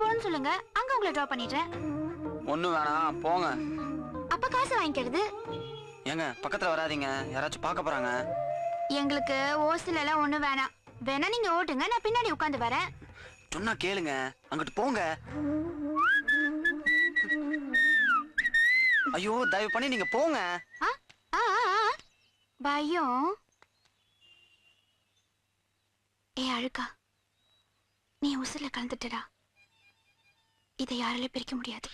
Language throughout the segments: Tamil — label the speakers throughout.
Speaker 1: போகணும்னு சொல்லுங்க. அங்க உங்களை டிராப் பண்ணிடுறேன்.
Speaker 2: ஒன்றும் வேணாம் போங்க.
Speaker 1: அப்ப காசு வாங்கிக்கிறது.
Speaker 2: ஏங்க பக்கத்தில் வராதீங்க. யாராச்சும் பார்க்க போகிறாங்க
Speaker 1: எங்களுக்கு ஓசில எல்லாம் ஒண்ணு வேணாம். வேணா நீங்க ஓட்டுங்க நான் பின்னாடி உட்காந்து வரேன்.
Speaker 2: சொன்னா கேளுங்க. அங்கிட்டு போங்க. ஐயோ தயவு பண்ணி நீங்க போங்க.
Speaker 1: பயம். ஏ அழுக்கா. நீ உசுர்ல கலந்துட்டடா. இதை யாராலையும் பிரிக்க முடியாது.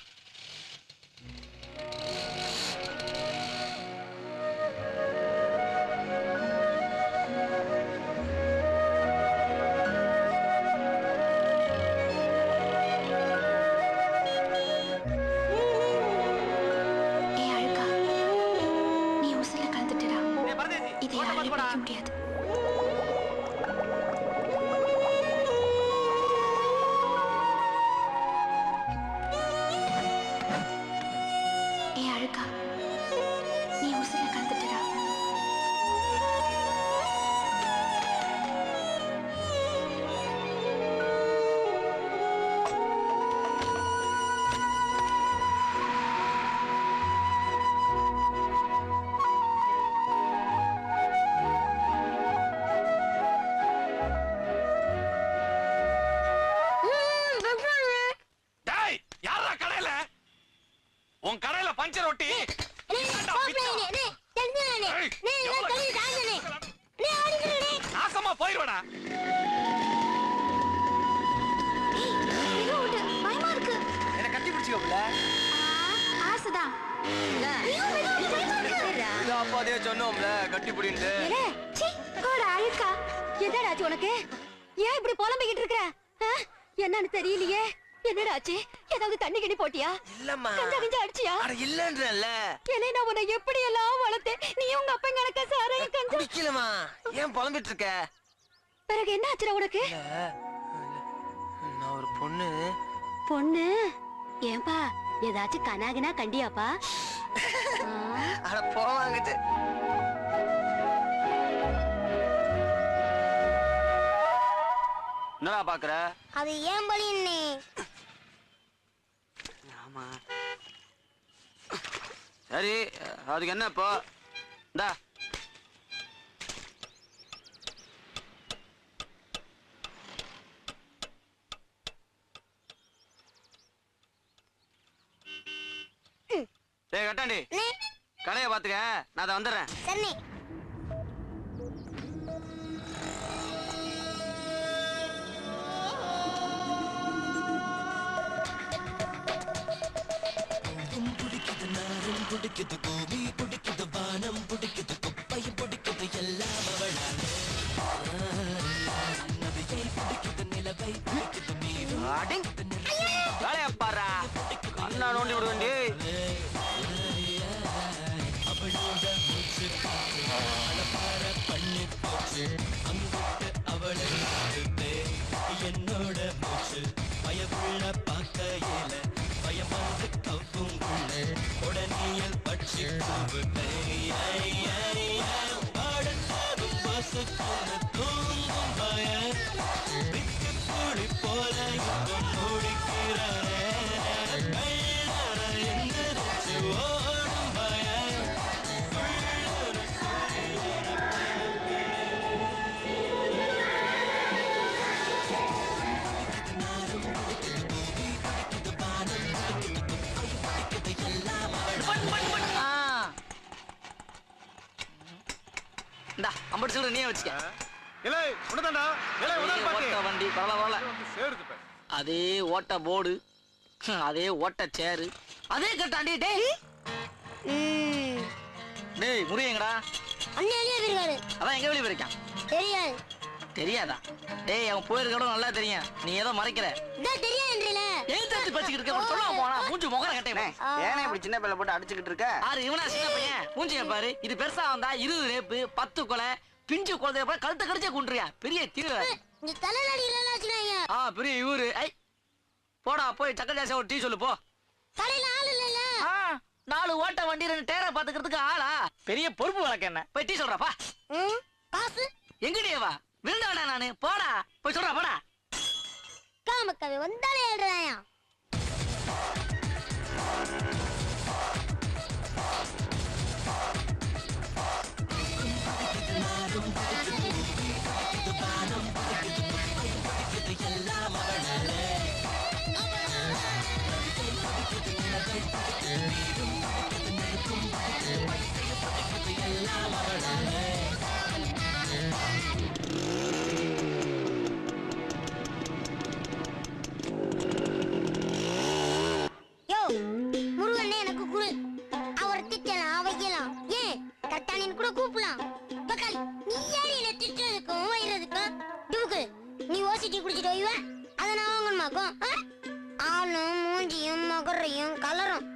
Speaker 2: அதே சொன்னோம்ல கட்டி பிடின்னு
Speaker 1: சீ, போடா, அழுக்கா.
Speaker 3: என்னடா ஆச்சு உனக்கு? ஏன் இப்படி புலம்பிக்கிட்டு இருக்கிற? என்னன்னு தெரியலையே. என்னடா ஆச்சு ஏதாவது தண்ணி கிணி போட்டியா?
Speaker 2: இல்லம்மா.
Speaker 3: கஞ்சா கஞ்சா அடிச்சியா?
Speaker 2: அட இல்லன்றல
Speaker 3: என்னை நான் உன்னை எப்படி எல்லாம் வளர்த்தேன்? நீ உங்க அப்பா கணக்க சாரே கஞ்சா.
Speaker 2: குடிக்கலமா ஏன் புலம்பிட்டு இருக்க?
Speaker 3: பிறகு என்ன ஆச்சுடா உனக்கு
Speaker 2: நான் ஒரு பொண்ணு.
Speaker 3: பொண்ணு? ஏன்பா ஏதாச்சும் கனாகினா கண்டியாப்பா?
Speaker 2: அட போவாங்கிட்டு. என்னடா பாக்குற?
Speaker 4: அது ஏன் பலின்னே
Speaker 2: ஆமா. சரி அதுக்கு என்ன இப்போ? இந்தா. கட்டாண்டி கடையை பாத்துக்க நான் அதை வந்துடுறேன்
Speaker 4: சரி
Speaker 2: அடிங். வச்சுக்க.
Speaker 5: இல்லை உனதாண்டா இல்லை
Speaker 2: அதே
Speaker 5: உனதான்
Speaker 2: ஓட்ட வண்டி பரவாயில்ல பரவாயில்ல
Speaker 5: வந்து சேருது பாரு.
Speaker 2: அதே ஓட்ட போர்டு அதே ஓட்ட சேரு. அதே கட்டாண்டி டேய். டேய் முருகங்கடா
Speaker 4: அண்ணன் வெளியே போயிருக்காரு
Speaker 2: அதான் எங்க வெளியே போயிருக்கான்?
Speaker 4: தெரியாது.
Speaker 2: தெரியாதா? டேய் அவன் போயிருக்கணும் நல்லா தெரியும். நீ ஏதோ மறைக்கிற.
Speaker 4: தெரியாதுன்றீல
Speaker 2: ஏன் தத்து பச்சிக்கிட்டு இருக்க? சொல்லாம போனா மூஞ்சி முகர கட்டே
Speaker 6: ஏனே இப்படி சின்ன பிள்ளை போட்டு அடிச்சுக்கிட்டு இருக்க?
Speaker 2: ஆறு இவனா சின்ன பையன்? மூஞ்சிய பாரு. இது பெருசா வந்தா இருபது ரேப்பு பத்து கொலை பிஞ்சு குழந்தைய போய் கழுத்தை கடிச்சே கொண்டுறியா பெரிய தீவிர
Speaker 4: இந்த தலைநடி இல்லைன்னு வச்சுக்காங்க
Speaker 2: ஆ பெரிய இவரு. ஐ போடா போய் சக்கர ஜாசியா ஒரு டீ சொல்லு போ.
Speaker 4: கடையில ஆள் இல்லைல்ல?
Speaker 2: ஆ, நாலு ஓட்ட வண்டி ரெண்டு டேரை பாத்துக்கிறதுக்கு ஆளா? பெரிய பொறுப்பு வழக்கு என்ன? போய் டீ சொல்றப்பா
Speaker 4: ம், காசு
Speaker 2: எங்கடியே வா விருந்த வேணா நானு? போடா. போய் சொல்றா போடா.
Speaker 4: பார்க்கவே வந்தாலே ஏழ்றாயா திட்டலாம் வைக்கலாம் ஏன்? கத்தானின்னு கூட கூப்பிடலாம். பக்காளி நீ ஏறியில திட்டுறதுக்கும் வைறதுக்கும் டுபுக்கு நீ ஓசிட்டி குடிச்சிட்டு வைவ அதை நான் வாங்கணுமாக்கும்? ஆளும் மூஞ்சியும் முகரையும் கலரும்.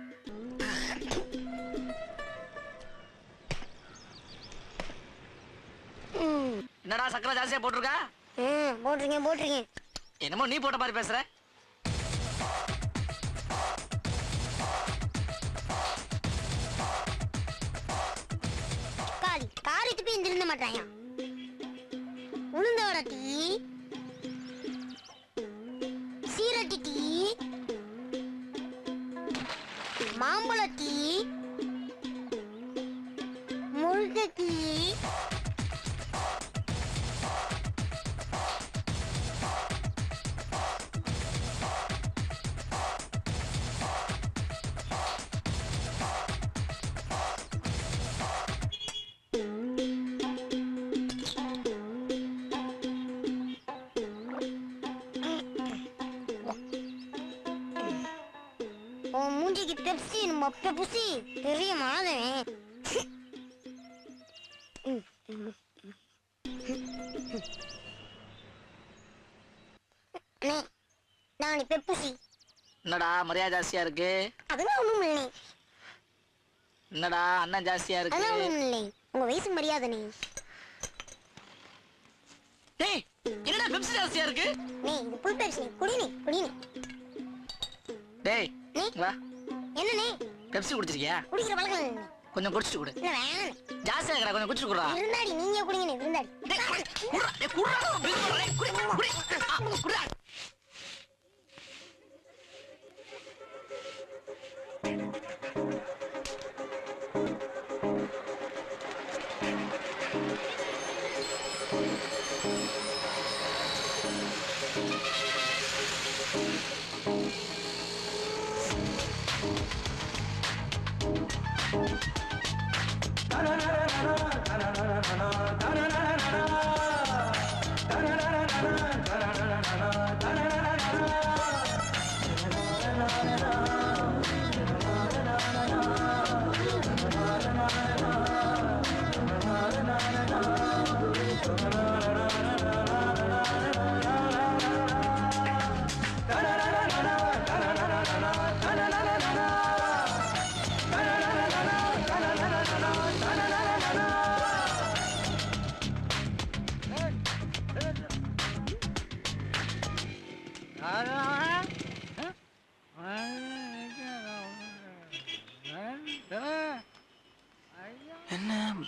Speaker 7: என்னடா சக்கரை ஜாஸ்தியா போட்டிருக்கா?
Speaker 4: போட்டிருக்கேன் போட்டிருக்கேன்.
Speaker 7: என்னமோ நீ போட்ட மாதிரி பேசுற.
Speaker 4: துப்பி திருந்த மாட்டாயா? உளுந்தோட டீ சீரட்டி டீ மாம்பழ டீ முருங்கை டீ மூஞ்சிக்கு பெப்சி மொப்ப புசி பெரிய மாதவன் நான் பெப்புசி
Speaker 7: என்னடா மரியாதை ஜாஸ்தியா இருக்கு?
Speaker 4: அதெல்லாம் ஒண்ணும் இல்லை
Speaker 7: என்னடா அண்ணன் ஜாஸ்தியா
Speaker 4: அதெல்லாம்
Speaker 7: இருக்கு
Speaker 4: ஒண்ணும் இல்லை உங்க வயசுக்கு மரியாதை நீ.
Speaker 7: டேய் என்னடா பெப்சி ஜாஸ்தியா இருக்கு?
Speaker 4: நீ இது புல் பெப்சி. குடி நீ குடி நீ?
Speaker 7: டேய்? வா.
Speaker 4: என்ன நீ
Speaker 7: பெப்சி குடிச்சிருக்கியா
Speaker 4: குடிக்கிற பழக்கம்.
Speaker 7: கொஞ்சம் குடிச்சிட்டு கொடு ஜாஸ்தியா இருக்கடா கொஞ்சம் குடிச்சிட்டு குடுறா
Speaker 4: இருந்தாடி நீங்க குடிங்க இருந்தாடி
Speaker 7: குடுறா, குடுறா, குடுறா,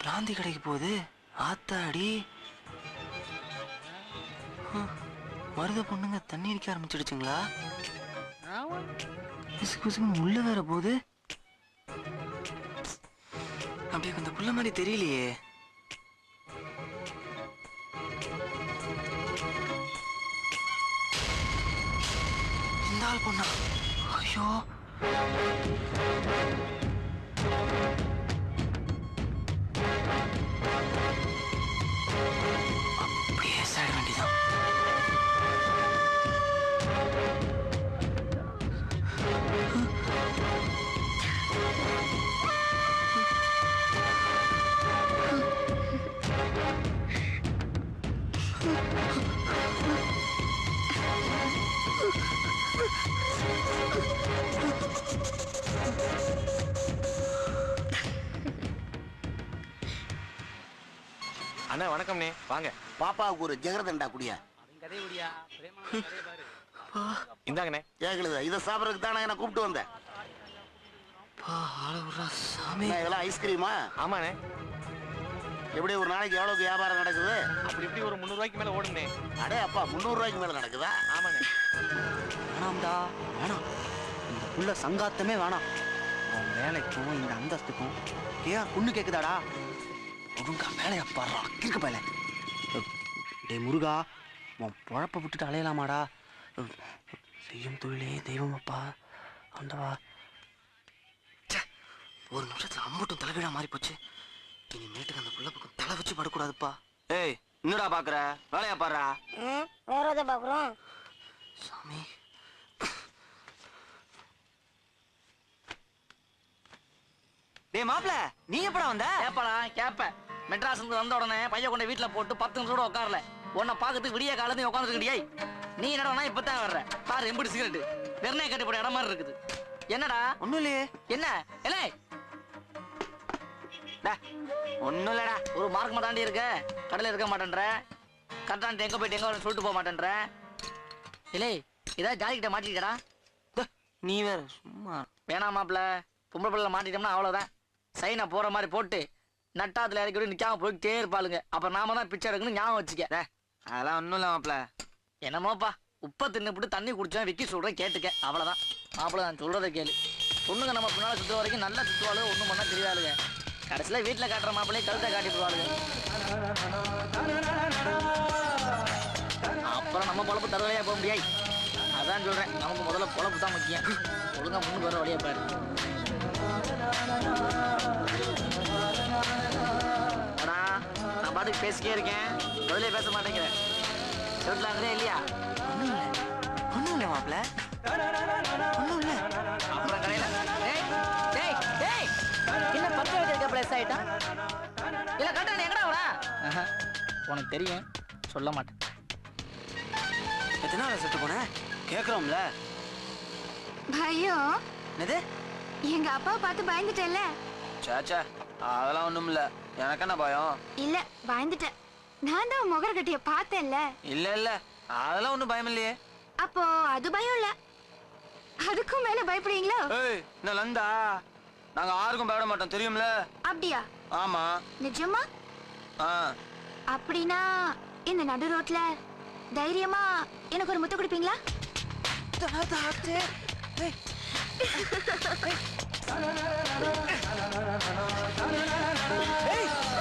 Speaker 8: பிராந்தி கடைக்கு போகுது ஆத்தாடி மருத பொண்ணுங்க தண்ணி அடிக்க ஆரம்பிச்சிடுச்சுங்களா? உள்ள வேற போகுது. அப்படியே அந்த புள்ள மாதிரி தெரியலையே. இந்த ஆள் பொண்ணா? ஐயோ. அப்படியே வேண்டியதான்
Speaker 5: அண்ணா வணக்கம்ண்ணே. வாங்க.
Speaker 9: பாப்பாவுக்கு ஒரு ஜெகரதண்டா குடியா?
Speaker 5: இந்தாங்கண்ணே.
Speaker 9: கேக்குது இதை சாப்பிடறதுக்கு தானே என்ன கூப்பிட்டு வந்தேன் இதெல்லாம் ஐஸ்கிரீமா
Speaker 5: ஆமாண்ணே.
Speaker 9: எப்படி ஒரு நாளைக்கு எவ்வளவுக்கு வியாபாரம் நடக்குது?
Speaker 5: அப்படி இப்படி ஒரு முந்நூறு ரூபாய்க்கு மேல ஓடுனே
Speaker 9: அடே அப்பா முந்நூறு ரூபாய்க்கு மேல நடக்குதா?
Speaker 5: ஆமாண்ணே.
Speaker 8: வேணாம்டா வேணாம். இந்த புள்ள சங்காத்தமே வேணாம். உன் வேலைக்கும் இந்த அந்தஸ்துக்கும் ஏன் பொண்ணு கேக்குதாடா? ஒழுங்கா வேலையை பாடுறா கிறுக்கு பயல. டேய் முருகா உன் பொழப்ப விட்டுட்டு அலையலாமாடா? செய்யும் தொழிலே தெய்வம் அப்பா. ஆண்டவா. ஒரு நிமிஷத்துல அம்புட்டும் தலைவீழா மாறி போச்சு இனிமேட்டுக்கு அந்த புள்ள பக்கம் தலை வச்சு படக்கூடாதுப்பா ஏய் என்னடா பாக்குற? வேலையா பாடுறா?
Speaker 4: வேற எதை பாக்குறோம்?
Speaker 8: சாமி. டேய் மாப்ள நீ எப்படா வந்த?
Speaker 7: கேப்படா கேப்ப மெட்ராஸ் இருந்து வந்த உடனே பைய கொண்டு வீட்டுல போட்டு பத்து நிமிஷம் கூட உட்காரல. உன்னை பாக்கிறதுக்கு விடிய காலத்து உட்காந்துருக்கிறியே நீ என்னடா இப்பதான் வர்ற. பாரு எம்பிடி சிகரெட் வெறுனே கட்டி போட இடம் மாதிரி இருக்குது. என்னடா?
Speaker 8: ஒண்ணும் இல்லையே.
Speaker 7: என்ன? இல்லை
Speaker 8: ஒண்ணும் இல்லடா.
Speaker 7: ஒரு மார்க் தாண்டி இருக்க. கடையில இருக்க மாட்டேன்ற. கரெக்டான எங்க போயிட்டு எங்க சொல்லிட்டு போக மாட்டேன்ற. இல்லை ஏதாவது ஜாலி கிட்ட மாட்டிக்கிட்டடா.
Speaker 8: நீ வேற சும்மா.
Speaker 7: வேணாம் மாப்ள பொம்பளை பிள்ளை மாட்டிட்டோம்னா அவ்வளவுதான். சைனை போற மாதிரி போட்டு நட்டாத்துல இறக்கி விட்டு நிக்காம போய்கிட்டே இருப்பாளுங்க. அப்புறம் நாம தான் பிச்சை எடுக்கணும் ஞாபகம் வச்சுக்க.
Speaker 8: அதெல்லாம் ஒண்ணும் இல்ல மாப்ள
Speaker 7: என்னமோப்பா உப்பை தின்னுபிட்டு தண்ணி குடிச்சா விக்கி சொல்றேன் கேட்டுக்க. அவ்வளவுதான். மாப்பிள்ள நான் சொல்றதை கேளு. பொண்ணுங்க நம்ம பின்னால சுத்த வரைக்கும் நல்லா சுத்துவாளுங்க ஒண்ணும் பண்ணா தெரியாதுங்க. கடைசியில வீட்டுல காட்டுற மாப்பிள்ளையே கழுத்தை காட்டி போவாளுங்க அப்புறம் நம்ம பொழப்பு தருவலையா போக முடியாது. அதான் சொல்றேன் நமக்கு முதல்ல பொழப்பு தான் முக்கியம். ஒழுங்கா முன்னுக்கு வர வழியா பாரு. அடா நான் பாட்டுக்கு பேசிக்கே இருக்கேன். பதிலே பேச மாட்டேங்கிறேன் சொல்லிட்டாங்களே இல்லையா?
Speaker 8: ஒண்ணும் இல்ல. ஒண்ணும் இல்ல
Speaker 7: அப்புறம் கடையில? டேய் டேய் டேய். என்ன பத்து வச்சிருக்க பிளஸ் ஆயிட்டா இல்ல கரெக்டா நீ. எங்கடா வரா உனக்கு தெரியும். சொல்ல மாட்டேன்.
Speaker 8: எத்தனை நாள் செத்து போன? கேக்குறோம்ல.
Speaker 1: பயம்.
Speaker 8: என்னது?
Speaker 1: எங்க அப்பாவை பார்த்து பயந்துட்டேன்ல.
Speaker 8: சாச்சா அதெல்லாம் ஒண்ணும் இல்ல. எனக்கு என்ன பயம்?
Speaker 1: இல்ல பயந்துட்டேன். நான் தான் முகர கட்டிய பார்த்தேன்ல.
Speaker 8: இல்ல இல்ல அதெல்லாம் ஒண்ணும் பயம் இல்லையே.
Speaker 1: அப்போ அது பயம் இல்ல. அதுக்கும் மேல பயப்படுவீங்களோ
Speaker 8: ஏய் என்ன லந்தா? நாங்க யாருக்கும் பயப்பட மாட்டோம் தெரியும்ல?
Speaker 1: அப்படியா?
Speaker 8: ஆமா.
Speaker 1: நிஜமா?
Speaker 8: ஆ.
Speaker 1: அப்படின்னா இந்த நடு ரோட்ல தைரியமா எனக்கு ஒரு முத்த கொடுப்பீங்களா?
Speaker 8: ஏய், ஏய்,